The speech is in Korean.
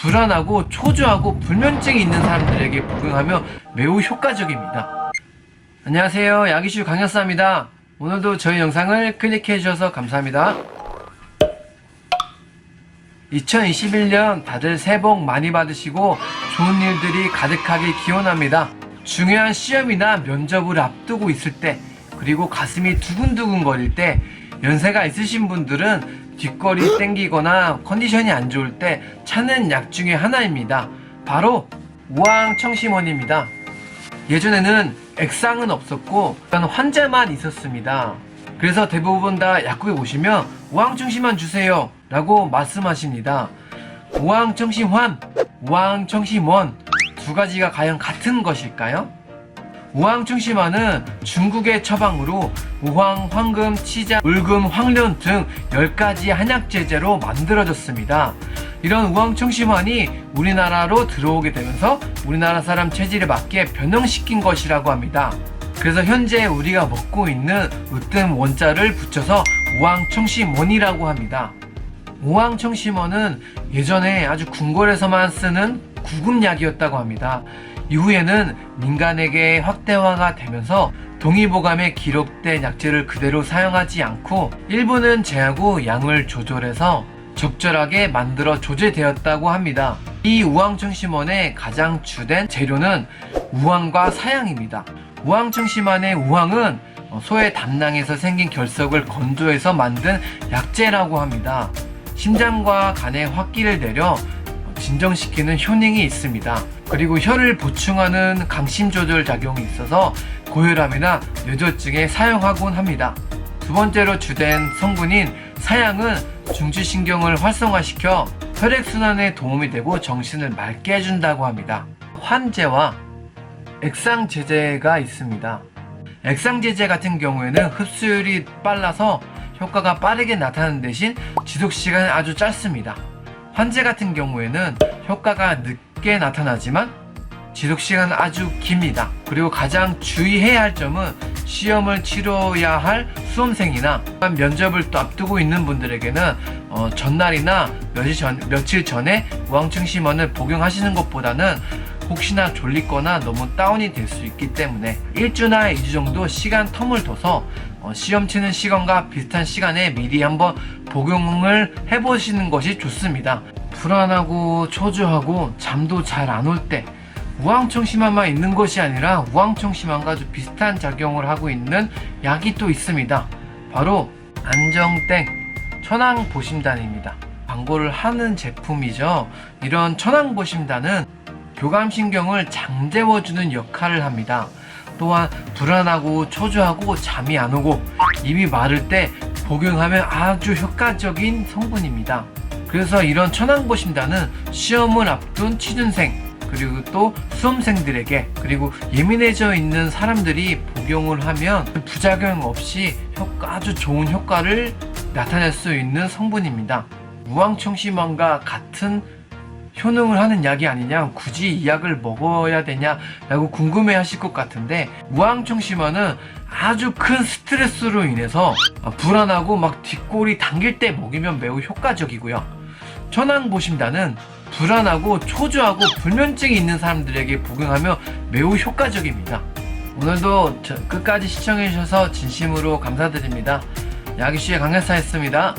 불안하고 초조하고 불면증이 있는 사람들에게 복용하며 매우 효과적입니다. 안녕하세요. 야기슈 강약사입니다. 오늘도 저희 영상을 클릭해 주셔서 감사합니다. 2021년 다들 새해 복 많이 받으시고 좋은 일들이 가득하게 기원합니다. 중요한 시험이나 면접을 앞두고 있을 때 그리고 가슴이 두근두근 거릴 때 연세가 있으신 분들은 뒷거리 땡기거나 컨디션이 안 좋을 때 찾는 약 중에 하나입니다. 바로 우황청심원입니다. 예전에는 액상은 없었고 환자만 있었습니다. 그래서 대부분 다 약국에 오시면 우황청심환 주세요 라고 말씀하십니다. 우황청심환, 우황청심원 두 가지가 과연 같은 것일까요? 우황청심환은 중국의 처방으로 우황, 황금, 치자, 울금, 황련 등 10가지 한약 제제로 만들어졌습니다. 이런 우황청심환이 우리나라로 들어오게 되면서 우리나라 사람 체질에 맞게 변형시킨 것이라고 합니다. 그래서 현재 우리가 먹고 있는 으뜸 원자를 붙여서 우황청심원이라고 합니다. 우황청심원은 예전에 아주 궁궐에서만 쓰는 구급약이었다고 합니다. 이후에는 민간에게 확대화가 되면서 동의보감에 기록된 약재를 그대로 사용하지 않고 일부는 제하고 양을 조절해서 적절하게 만들어 조제되었다고 합니다. 이 우황청심원의 가장 주된 재료는 우황과 사양입니다. 우황청심원의 우황은 소의 담낭에서 생긴 결석을 건조해서 만든 약재라고 합니다. 심장과 간에 활기를 내려 진정시키는 효능이 있습니다. 그리고 혈을 보충하는 강심 조절 작용이 있어서 고혈압이나 뇌졸중에 사용하곤 합니다. 두 번째로 주된 성분인 사양은 중추신경을 활성화시켜 혈액순환에 도움이 되고 정신을 맑게 해준다고 합니다. 환제와 액상제제가 있습니다. 액상제제 같은 경우에는 흡수율이 빨라서 효과가 빠르게 나타나는 대신 지속시간은 아주 짧습니다. 환제 같은 경우에는 효과가 늦게 나타나지만 지속 시간은 아주 깁니다. 그리고 가장 주의해야 할 점은 시험을 치러야 할 수험생이나 면접을 또 앞두고 있는 분들에게는 어, 전날이나 며칠, 전, 며칠 전에 우황청심원을 복용하시는 것보다는 혹시나 졸리거나 너무 다운이 될 수 있기 때문에 1주나 2주 정도 시간 텀을 둬서 어, 시험 치는 시간과 비슷한 시간에 미리 한번 복용을 해보시는 것이 좋습니다. 불안하고 초조하고 잠도 잘 안 올 때 우황청 심환만 있는 것이 아니라 우황청 심환과 아주 비슷한 작용을 하고 있는 약이 또 있습니다. 바로 안정땡 천황보심단입니다. 광고를 하는 제품이죠. 이런 천황보심단은 교감신경을 잠재워주는 역할을 합니다. 또한 불안하고 초조하고 잠이 안 오고 입이 마를 때 복용하면 아주 효과적인 성분입니다. 그래서 이런 천황보심단은 시험을 앞둔 취준생 그리고 또 수험생들에게 그리고 예민해져 있는 사람들이 복용을 하면 부작용 없이 효과, 아주 좋은 효과를 나타낼 수 있는 성분입니다. 무항청심환과 같은 효능을 하는 약이 아니냐 굳이 이 약을 먹어야 되냐라고 궁금해 하실 것 같은데 무항청심환은 아주 큰 스트레스로 인해서 불안하고 막 뒷골이 당길 때 먹이면 매우 효과적이고요. 천황보심단은 불안하고 초조하고 불면증이 있는 사람들에게 복용하며 매우 효과적입니다. 오늘도 저- 끝까지 시청해주셔서 진심으로 감사드립니다. 야기씨의 강약사였습니다